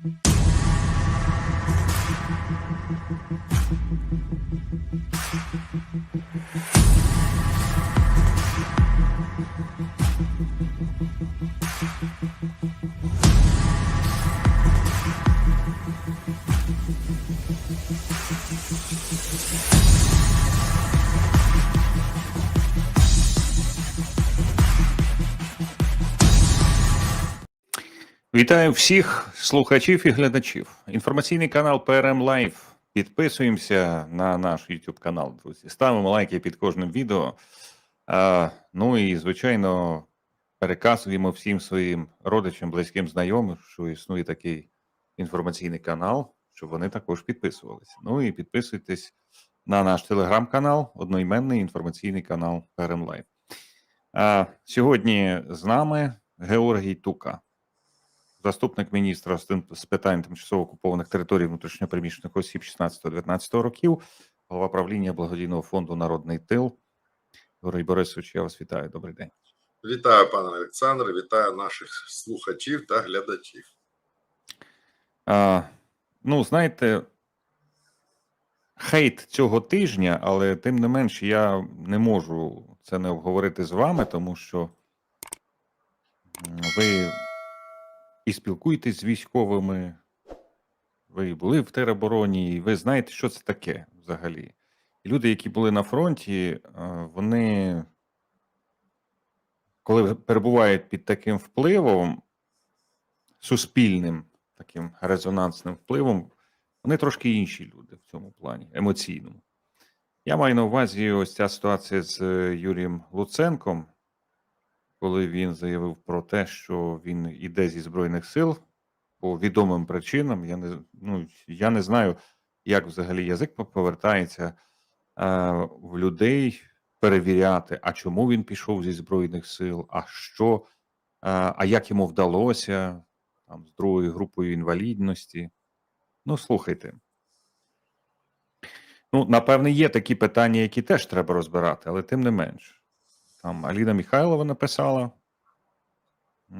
Thank you. Вітаю всіх слухачів і глядачів. Інформаційний канал ПРМ Лайв. Підписуємося на наш YouTube канал, друзі. Ставимо лайки під кожним відео. А, ну і, звичайно, переказуємо всім своїм родичам, близьким, знайомим, що існує такий інформаційний канал, щоб вони також підписувалися. Ну і підписуйтесь на наш телеграм-канал, одноіменний інформаційний канал ПРМ. А, сьогодні з нами Георгій Тука заступник міністра з питань тимчасово окупованих територій внутрішньопереміщених осіб 16-19 років, голова правління благодійного фонду Народний тил. Юрій Борисович, я вас вітаю. Добрий день. Вітаю, пане Олександре, вітаю наших слухачів та глядачів. А, ну, знаєте, хейт цього тижня, але тим не менш я не можу це не обговорити з вами, тому що ви і спілкуєтесь з військовими, ви були в теробороні, і ви знаєте, що це таке взагалі. І люди, які були на фронті, е, вони, коли перебувають під таким впливом, суспільним, таким резонансним впливом, вони трошки інші люди в цьому плані, емоційному. Я маю на увазі ось ця ситуація з е, Юрієм Луценком, коли він заявив про те, що він іде зі Збройних сил по відомим причинам. Я не, ну, я не знаю, як взагалі язик повертається е, в людей перевіряти, а чому він пішов зі Збройних сил, а що, е, а як йому вдалося там, з другою групою інвалідності. Ну, слухайте. Ну, напевне, є такі питання, які теж треба розбирати, але тим не менш. Там Аліна Михайлова написала,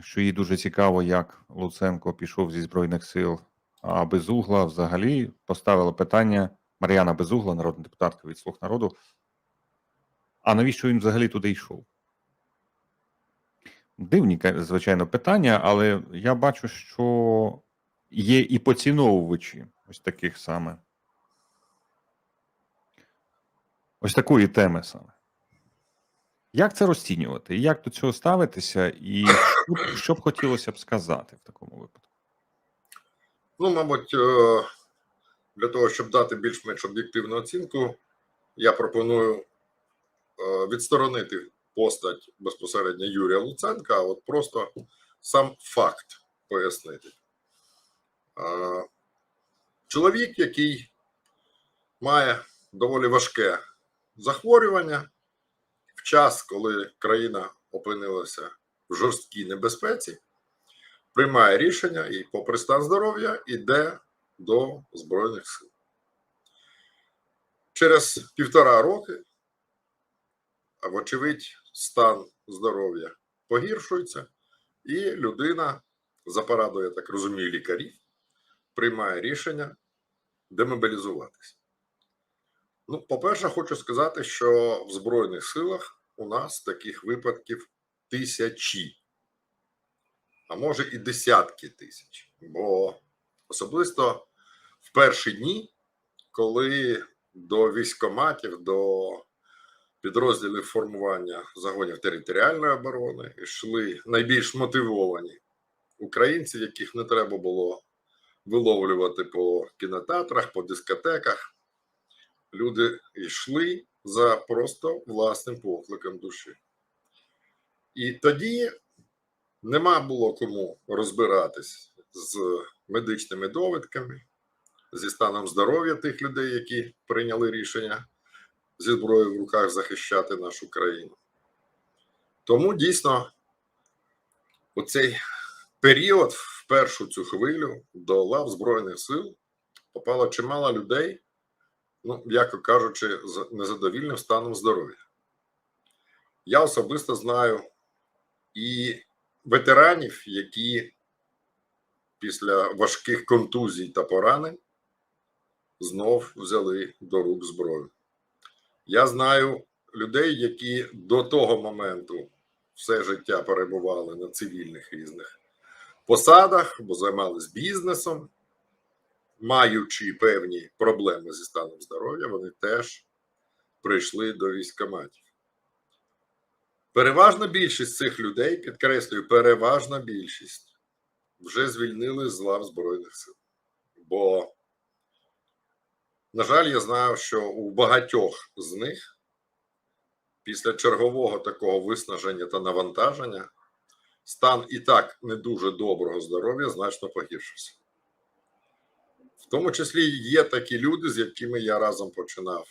що їй дуже цікаво, як Луценко пішов зі Збройних сил, а Безугла взагалі поставила питання Мар'яна Безугла, народна депутатка від Слуг народу. А навіщо він взагалі туди йшов? Дивні, звичайно, питання, але я бачу, що є і поціновувачі ось таких саме. Ось такої теми саме. Як це розцінювати? І як до цього ставитися, і що, що б хотілося б сказати в такому випадку? Ну, мабуть, е, для того, щоб дати більш-менш об'єктивну оцінку, я пропоную е, відсторонити постать безпосередньо Юрія Луценка, а от просто сам факт пояснити. Е, Чоловік, який має доволі важке захворювання, в час, коли країна опинилася в жорсткій небезпеці, приймає рішення і, попри стан здоров'я, йде до Збройних сил. Через півтора роки, вочевидь, стан здоров'я погіршується, і людина, за порадою, я так розумію, лікарів, приймає рішення демобілізуватися. Ну, по-перше, хочу сказати, що в Збройних силах у нас таких випадків тисячі, а може і десятки тисяч. Бо особисто в перші дні, коли до військоматів, до підрозділів формування загонів територіальної оборони йшли найбільш мотивовані українці, яких не треба було виловлювати по кінотеатрах, по дискотеках люди йшли за просто власним покликом душі. І тоді нема було кому розбиратись з медичними довідками, зі станом здоров'я тих людей, які прийняли рішення зі зброєю в руках захищати нашу країну. Тому дійсно у цей період, в першу цю хвилю, до лав Збройних сил попало чимало людей, ну, м'яко кажучи, з незадовільним станом здоров'я. Я особисто знаю і ветеранів, які після важких контузій та поранень знов взяли до рук зброю. Я знаю людей, які до того моменту все життя перебували на цивільних різних посадах, бо займались бізнесом, маючи певні проблеми зі станом здоров'я, вони теж прийшли до військкоматів. Переважна більшість цих людей, підкреслюю, переважна більшість вже звільнили з лав Збройних сил. Бо, на жаль, я знаю, що у багатьох з них після чергового такого виснаження та навантаження стан і так не дуже доброго здоров'я значно погіршився. В тому числі є такі люди, з якими я разом починав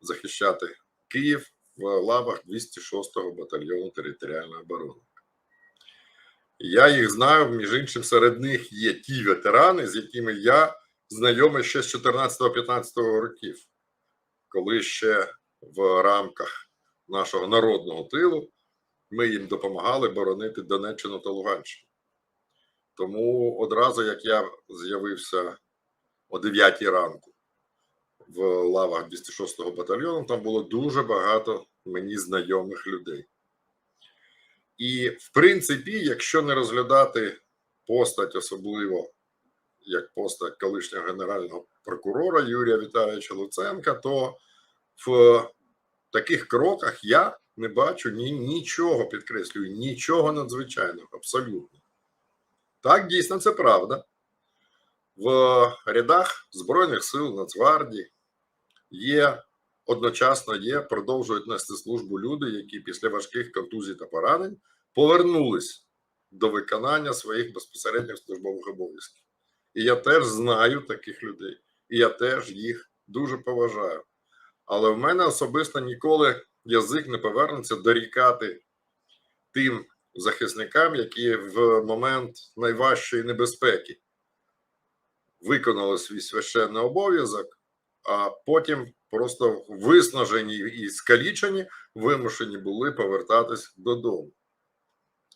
захищати Київ в лавах 206-го батальйону територіальної оборони. Я їх знаю, між іншим, серед них є ті ветерани, з якими я знайомий ще з 14-15 років, коли ще в рамках нашого народного тилу ми їм допомагали боронити Донеччину та Луганщину. Тому одразу, як я з'явився о 9 ранку в лавах 206-го батальйону, там було дуже багато мені знайомих людей. І, в принципі, якщо не розглядати постать, особливо як постать колишнього генерального прокурора Юрія Віталійовича Луценка, то в таких кроках я не бачу ні, нічого, підкреслюю, нічого надзвичайного, абсолютно. Так, дійсно, це правда. В рядах Збройних сил Нацгвардії є одночасно є, продовжують нести службу люди, які після важких контузій та поранень повернулись до виконання своїх безпосередніх службових обов'язків. І я теж знаю таких людей, і я теж їх дуже поважаю. Але в мене особисто ніколи язик не повернеться дорікати тим захисникам, які в момент найважчої небезпеки виконали свій священний обов'язок, а потім просто виснажені і скалічені, вимушені були повертатись додому.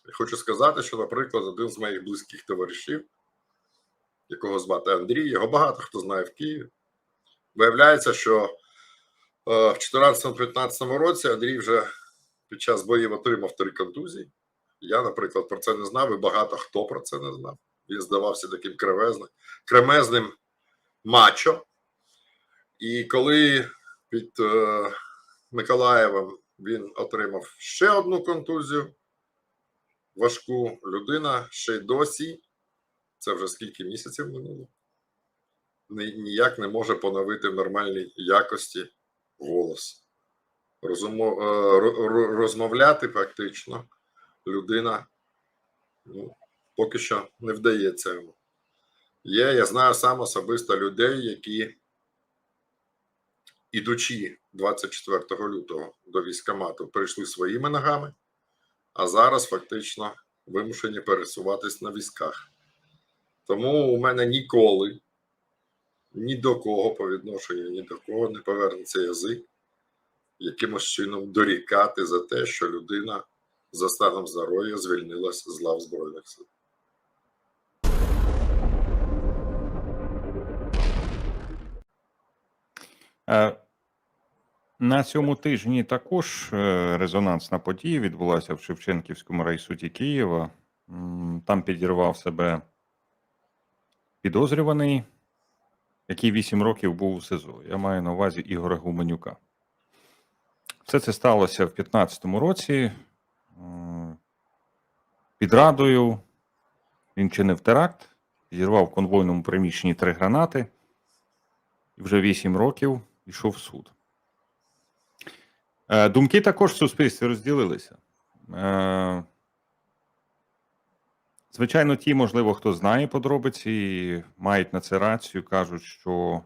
Я хочу сказати, що, наприклад, один з моїх близьких товаришів, якого звати Андрій, його багато хто знає в Києві, виявляється, що е, в 2014-2015 році Андрій вже під час боїв отримав три контузії. Я, наприклад, про це не знав, і багато хто про це не знав. Він здавався таким кремезним, кремезним мачо. І коли під е, Миколаєвом він отримав ще одну контузію, важку людина ще й досі, це вже скільки місяців минуло, ніяк не може поновити в нормальній якості голос. Розумо, е, ро- ро- розмовляти фактично людина ну, поки що не вдається йому. Є, я знаю сам особисто людей, які, ідучи 24 лютого до військкомату, прийшли своїми ногами, а зараз фактично вимушені пересуватись на візках. Тому у мене ніколи ні до кого по відношенню, ні до кого не повернеться язик якимось чином дорікати за те, що людина за станом здоров'я звільнилась з лав Збройних сил. На цьому тижні також е, резонансна подія відбулася в Шевченківському райсуді Києва. Там підірвав себе підозрюваний, який 8 років був у СИЗО. Я маю на увазі Ігоря Гуменюка. Все це сталося в 2015 році. Під Радою він чинив теракт, зірвав в конвойному приміщенні три гранати і вже 8 років йшов в суд. Е, Думки також в суспільстві розділилися. Е, Звичайно, ті, можливо, хто знає подробиці, і мають на це рацію, кажуть, що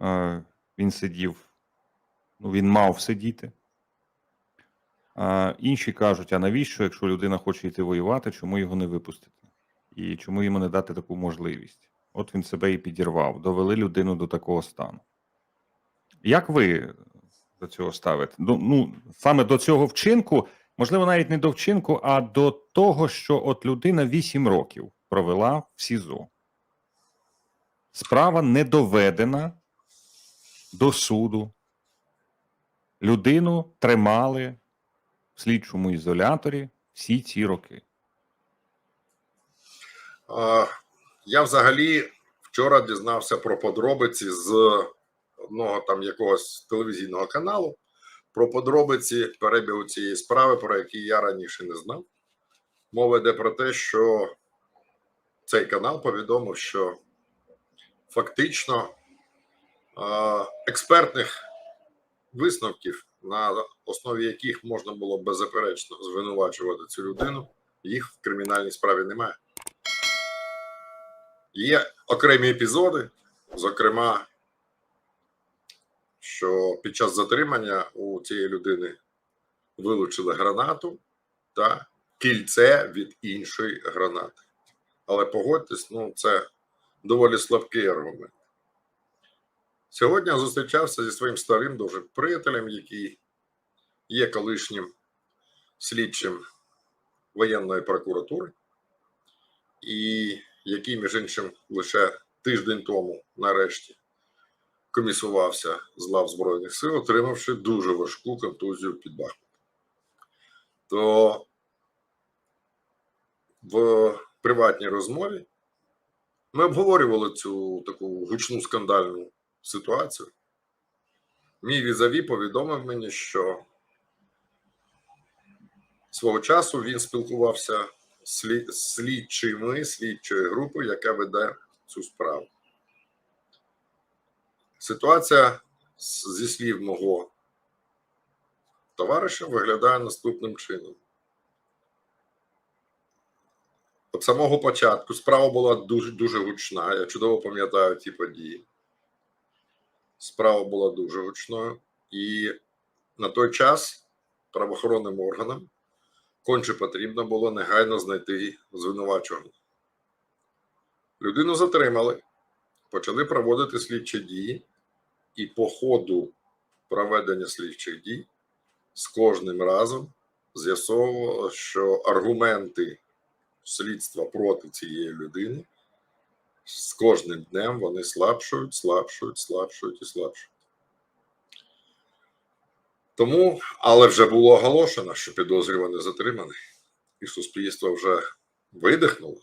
е, він сидів, ну, він мав сидіти. Інші кажуть, а навіщо, якщо людина хоче йти воювати, чому його не випустити? І чому йому не дати таку можливість? От він себе і підірвав, довели людину до такого стану. Як ви до цього ставите? Ну, ну, саме до цього вчинку, можливо, навіть не до вчинку, а до того, що от людина 8 років провела в СІЗО. Справа не доведена до суду. Людину тримали в слідчому ізоляторі всі ці роки. Я взагалі вчора дізнався про подробиці з одного там якогось телевізійного каналу про подробиці перебігу цієї справи, про які я раніше не знав. Мова йде про те, що цей канал повідомив, що фактично експертних висновків, на основі яких можна було беззаперечно звинувачувати цю людину, їх в кримінальній справі немає. Є окремі епізоди, зокрема, що під час затримання у цієї людини вилучили гранату та кільце від іншої гранати. Але погодьтесь, ну це доволі слабкий аргумент. Сьогодні я зустрічався зі своїм старим дуже приятелем, який є колишнім слідчим воєнної прокуратури, і який, між іншим, лише тиждень тому, нарешті, комісувався з лав Збройних сил, отримавши дуже важку контузію під Бахмутом. То в приватній розмові ми обговорювали цю таку гучну скандальну ситуацію. Мій візаві повідомив мені, що свого часу він спілкувався з слідчими слідчої групи, яка веде цю справу. Ситуація зі слів мого товариша виглядає наступним чином. От самого початку справа була дуже дуже гучна. Я чудово пам'ятаю ті події. Справа була дуже гучною, і на той час правоохоронним органам конче потрібно було негайно знайти звинувачуваного. Людину затримали, почали проводити слідчі дії, і по ходу проведення слідчих дій з кожним разом з'ясовувало, що аргументи слідства проти цієї людини з кожним днем вони слабшують, слабшують, слабшують і слабшують. Тому, але вже було оголошено, що підозрюваний затриманий, і суспільство вже видихнуло.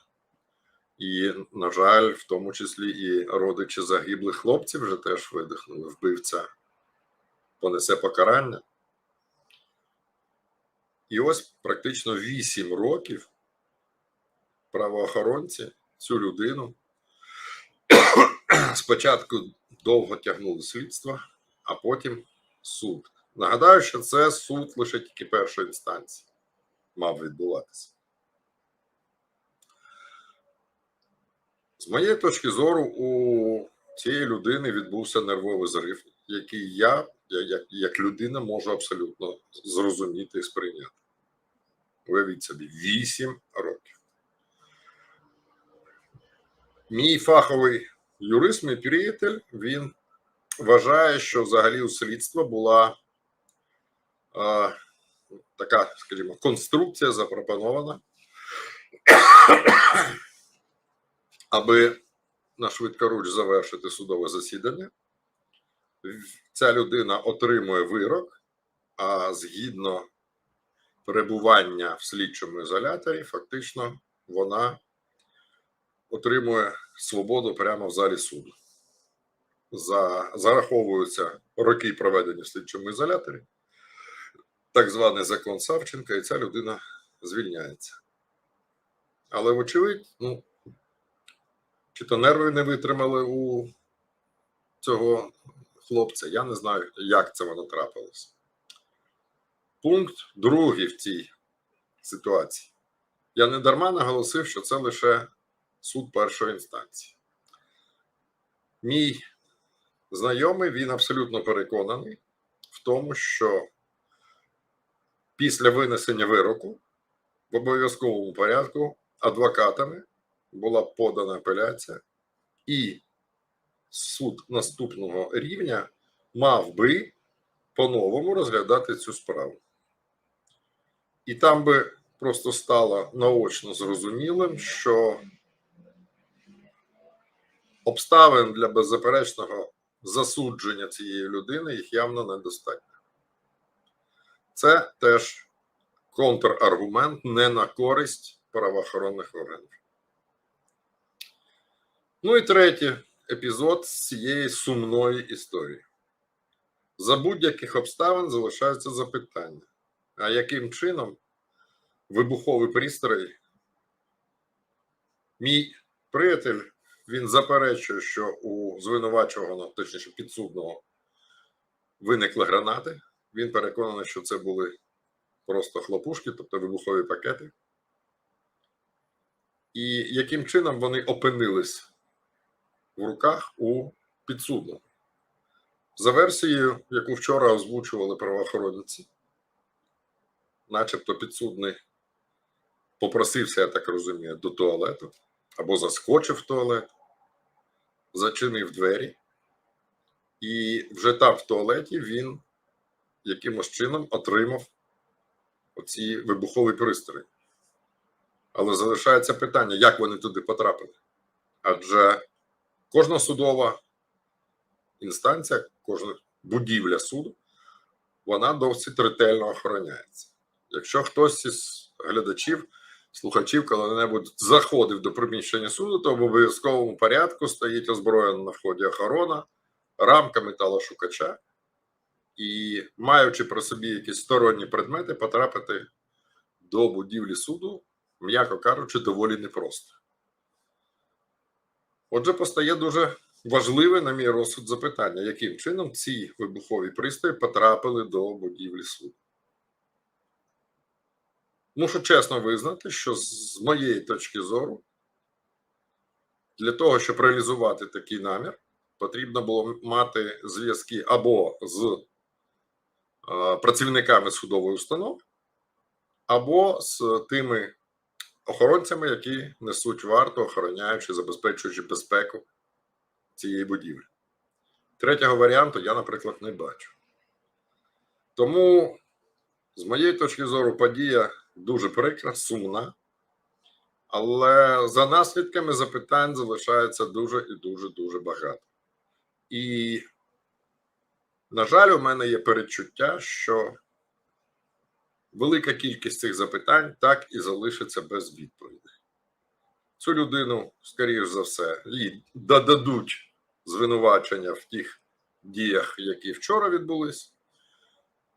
І, на жаль, в тому числі і родичі загиблих хлопців вже теж видихнули. Вбивця понесе покарання. І ось практично 8 років правоохоронці цю людину спочатку довго тягнули слідство, а потім суд. Нагадаю, що це суд лише тільки першої інстанції мав відбуватися. З моєї точки зору, у цієї людини відбувся нервовий зрив, який я, як, як людина, можу абсолютно зрозуміти і сприйняти. Уявіть собі, 8 років. Мій фаховий юрист, мій приятель, він вважає, що взагалі у слідства була а, така, скажімо, конструкція запропонована, аби на швидкоруч завершити судове засідання. Ця людина отримує вирок, а згідно перебування в слідчому ізоляторі, фактично вона отримує свободу прямо в залі суду. За, зараховуються роки проведення в слідчому ізоляторі, так званий закон Савченка, і ця людина звільняється. Але, вочевидь, ну, чи то нерви не витримали у цього хлопця, я не знаю, як це воно трапилось. Пункт другий в цій ситуації. Я не дарма наголосив, що це лише суд першої інстанції. Мій знайомий він абсолютно переконаний в тому, що після винесення вироку в обов'язковому порядку адвокатами була подана апеляція, і суд наступного рівня мав би по-новому розглядати цю справу. І там би просто стало наочно зрозумілим, що обставин для беззаперечного засудження цієї людини їх явно недостатньо. Це теж контраргумент не на користь правоохоронних органів. Ну і третє епізод з цієї сумної історії. За будь-яких обставин залишається запитання: а яким чином вибуховий пристрій? Мій приятель він заперечує, що у звинувачуваного, точніше підсудного, виникли гранати. Він переконаний, що це були просто хлопушки, тобто вибухові пакети. І яким чином вони опинились в руках у підсудного? За версією, яку вчора озвучували правоохоронці, начебто підсудний попросився, я так розумію, до туалету або заскочив в туалет, зачинив двері, і вже там в туалеті він якимось чином отримав оці вибухові пристрої. Але залишається питання, як вони туди потрапили. Адже кожна судова інстанція, кожна будівля суду, вона досить ретельно охороняється. Якщо хтось із глядачів, слухачів коли-небудь заходив до приміщення суду, то в обов'язковому порядку стоїть озброєна на вході охорона, рамка металошукача, і, маючи при собі якісь сторонні предмети, потрапити до будівлі суду, м'яко кажучи, доволі непросто. Отже, постає дуже важливе, на мій розсуд, запитання, яким чином ці вибухові пристрої потрапили до будівлі суду. Мушу чесно визнати, що з моєї точки зору, для того, щоб реалізувати такий намір, потрібно було мати зв'язки або з е, працівниками судової установи, або з тими охоронцями, які несуть варту, охороняючи, забезпечуючи безпеку цієї будівлі. Третього варіанту я, наприклад, не бачу. Тому, з моєї точки зору, подія дуже прикра, сумна, але за наслідками запитань залишається дуже і дуже дуже багато. І, на жаль, у мене є передчуття, що велика кількість цих запитань так і залишиться без відповіді. Цю людину, скоріш за все, додадуть звинувачення в тих діях, які вчора відбулись,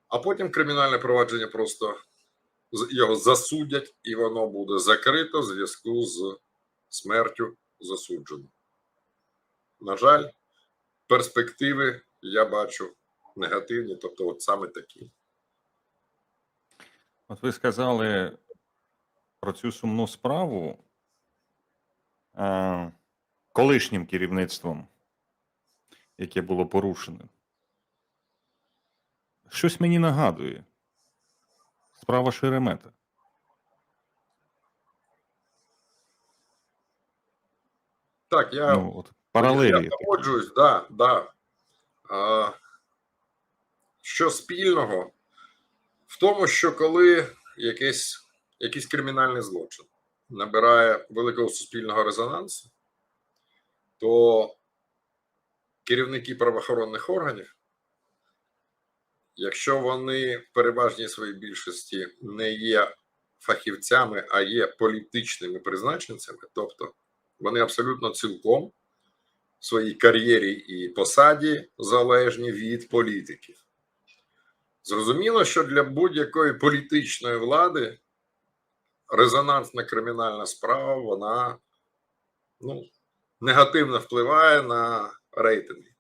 а потім кримінальне провадження просто його засудять, і воно буде закрито в зв'язку з смертю засудженого. На жаль, перспективи я бачу негативні, тобто, от саме такі. От ви сказали про цю сумну справу е, колишнім керівництвом, яке було порушене. Щось мені нагадує. Справа Шеремета. Так, я Ну, от, паралелі. Я погоджуюсь, да, да. А, що спільного в тому, що коли якийсь, якийсь кримінальний злочин набирає великого суспільного резонансу, то керівники правоохоронних органів, якщо вони в переважній своїй більшості не є фахівцями, а є політичними призначенцями, тобто вони абсолютно цілком в своїй кар'єрі і посаді залежні від політиків. Зрозуміло, що для будь-якої політичної влади резонансна кримінальна справа вона ну, негативно впливає на рейтинги.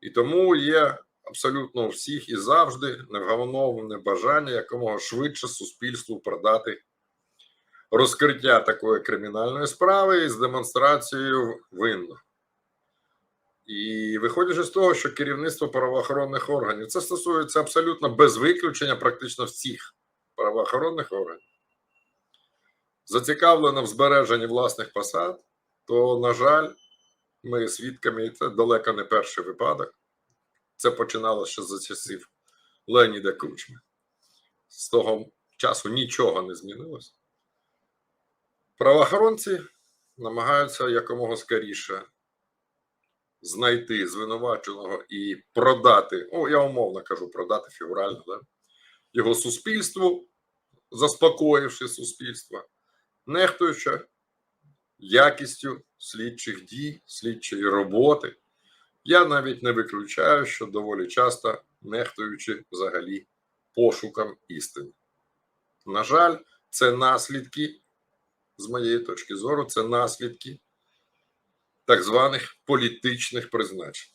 І тому є абсолютно у всіх і завжди невгамовне бажання якомога швидше суспільству продати розкриття такої кримінальної справи з демонстрацією винного. І виходячи з того, що керівництво правоохоронних органів це стосується абсолютно без виключення, практично всіх правоохоронних органів, зацікавлено в збереженні власних посад, то, на жаль, ми свідками, і це далеко не перший випадок. Це починалося ще за часів Леніда Кучми. З того часу нічого не змінилось. Правоохоронці намагаються якомога скоріше знайти звинуваченого і продати, о, я умовно кажу, продати фігурально, да? його суспільству, заспокоївши суспільство, нехтуючи якістю слідчих дій, слідчої роботи. Я навіть не виключаю, що доволі часто нехтуючи взагалі пошукам істини. На жаль, це наслідки, з моєї точки зору, це наслідки так званих політичних призначень.